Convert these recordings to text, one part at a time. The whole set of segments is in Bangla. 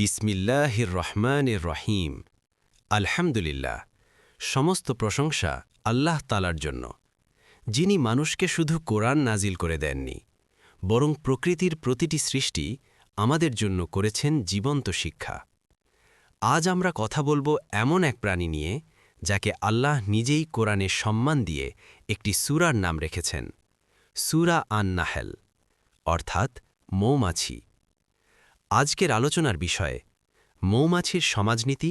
বিসমিল্লাহির রহমানির রহিম। আলহামদুলিল্লাহ, সমস্ত প্রশংসা আল্লাহ তালার জন্য। যিনি মানুষকে শুধু কোরআন নাজিল করে দেননি, বরং প্রকৃতির প্রতিটি সৃষ্টি আমাদের জন্য করেছেন জীবন্ত শিক্ষা। আজ আমরা কথা বলব এমন এক প্রাণী নিয়ে, যাকে আল্লাহ নিজেই কোরআনে সম্মান দিয়ে একটি সুরার নাম রেখেছেন, সুরা আন নাহেল অর্থাৎ মৌমাছি। আজকের আলোচনার বিষয়ে মৌমাছির সমাজনীতি,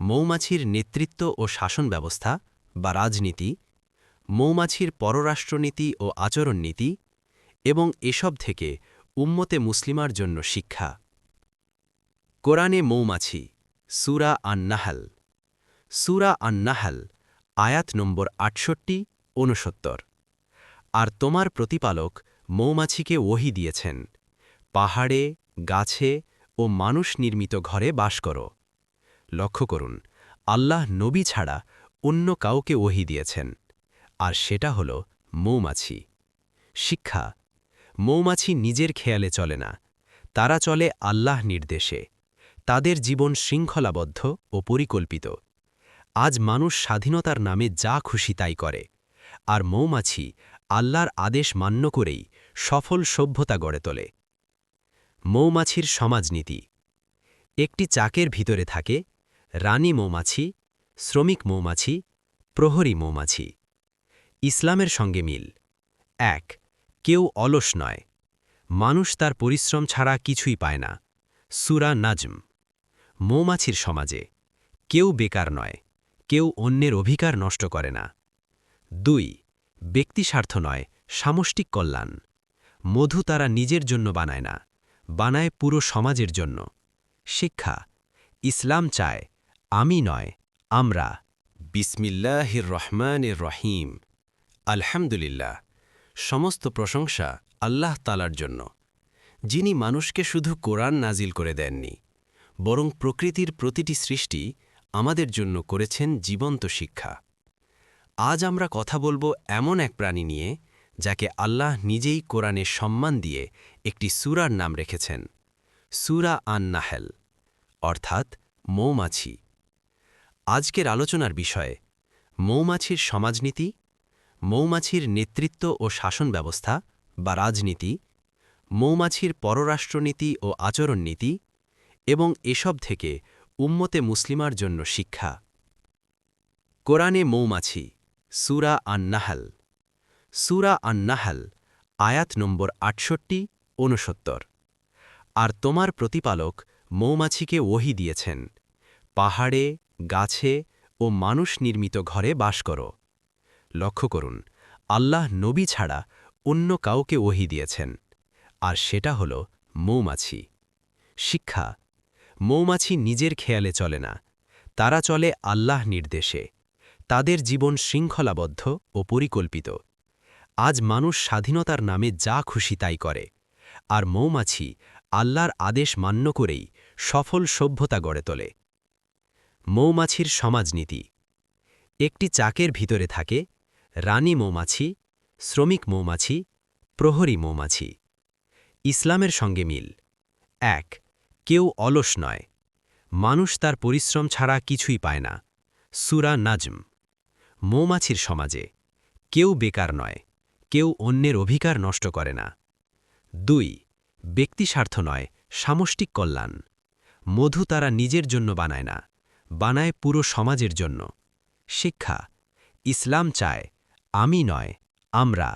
মৌমাছির নেতৃত্ব ও শাসন ব্যবস্থা বা রাজনীতি, মৌমাছির পররাষ্ট্রনীতি ও আচরণ নীতি এবং এসব থেকে উম্মতে মুসলিমার জন্য শিক্ষা। কোরআনে মৌমাছি, সুরা আন্নাহাল। সুরা আন্নাহাল, আয়াত নম্বর আটষট্টি, ঊনসত্তর। আর তোমার প্রতিপালক মৌমাছিকে ওহি দিয়েছেন, পাহাড়ে গাছে ও মানুষ নির্মিত ঘরে বাস করো। লক্ষ্য করুন, আল্লাহ নবী ছাড়া অন্য কাউকে ওহি দিয়েছেন। আর সেটা হল মৌমাছি। শিক্ষা, মৌমাছি নিজের খেয়ালে চলে না। তারা চলে আল্লাহ নির্দেশে। তাদের জীবন শৃঙ্খলাবদ্ধ ও পরিকল্পিত। আজ মানুষ স্বাধীনতার নামে যা খুশি তাই করে। আর মৌমাছি আল্লাহর আদেশ মান্য করেই সফল সভ্যতা গড়ে তোলে। মৌমাছির সমাজনীতি। একটি চাকের ভিতরে থাকে রানী মৌমাছি, শ্রমিক মৌমাছি, প্রহরী মৌমাছি। ইসলামের সঙ্গে মিল। এক, কেউ অলস নয়। মানুষ তার পরিশ্রম ছাড়া কিছুই পায় না। সুরা নাজম। মৌমাছির সমাজে কেউ বেকার নয়, কেউ অন্যের অধিকার নষ্ট করে না। দুই ব্যক্তিস্বার্থ নয়, সামষ্টিক কল্যাণ। মধু তারা নিজের জন্য বানায় না। বানায় পুরো সমাজের জন্য। শিক্ষা, ইসলাম চায়, আমি নয়, আমরা। বিসমিল্লাহির রহমানির রহিম আলহামদুলিল্লাহ। সমস্ত প্রশংসা আল্লাহ তালার জন্য। যিনি মানুষকে শুধু কোরআন নাজিল করে দেননি, বরং প্রকৃতির প্রতিটি সৃষ্টি আমাদের জন্য করেছেন জীবন্ত শিক্ষা। আজ আমরা কথা বলব এমন এক প্রাণী নিয়ে যাকে আল্লাহ নিজেই কোরআনে সম্মান দিয়ে একটি সুরার নাম রেখেছেন। সুরা আন নাহেল অর্থাৎ মৌমাছি। আজকের আলোচনার বিষয়ে, মৌমাছির সমাজনীতি, মৌমাছির নেতৃত্ব ও শাসন ব্যবস্থা বা রাজনীতি, মৌমাছির পররাষ্ট্রনীতি ও আচরণ নীতি এবং এসব থেকে উম্মতে মুসলিমার জন্য শিক্ষা। কোরআনে মৌমাছি, সুরা আন্নাহাল। সুরা আন্নাহাল, আয়াত নম্বর আটষট্টি, ঊনসত্তর। আর তোমার প্রতিপালক মৌমাছিকে ওহি দিয়েছেন, পাহাড়ে, গাছে ও মানুষ নির্মিত ঘরে বাস করো। লক্ষ্য করুন, আল্লাহ নবী ছাড়া অন্য কাউকে ওহি দিয়েছেন, আর সেটা হল মৌমাছি। শিক্ষা, মৌমাছি নিজের খেয়ালে চলে না, তারা চলে আল্লাহ নির্দেশে, তাদের জীবন শৃঙ্খলাবদ্ধ ও পরিকল্পিত। আজ মানুষ স্বাধীনতার নামে যা খুশি তাই করে। আর মৌমাছি আল্লাহর আদেশ মান্য করেই সফল সভ্যতা গড়ে তোলে। মৌমাছির সমাজনীতি। একটি চাকের ভিতরে থাকে রানী মৌমাছি, শ্রমিক মৌমাছি, প্রহরী মৌমাছি। ইসলামের সঙ্গে মিল। এক, কেউ অলস নয়। মানুষ তার পরিশ্রম ছাড়া কিছুই পায় না। সুরা নাজম। মৌমাছির সমাজে কেউ বেকার নয়। কেউ অন্যের অধিকার নষ্ট করে না। দুই ব্যক্তিস্বার্থ নয়, সামষ্টিক কল্যাণ। মধু তারা নিজের জন্য বানায় না, বানায় পুরো সমাজের জন্য। শিক্ষা, ইসলাম চায়, আমি নয়, আমরা।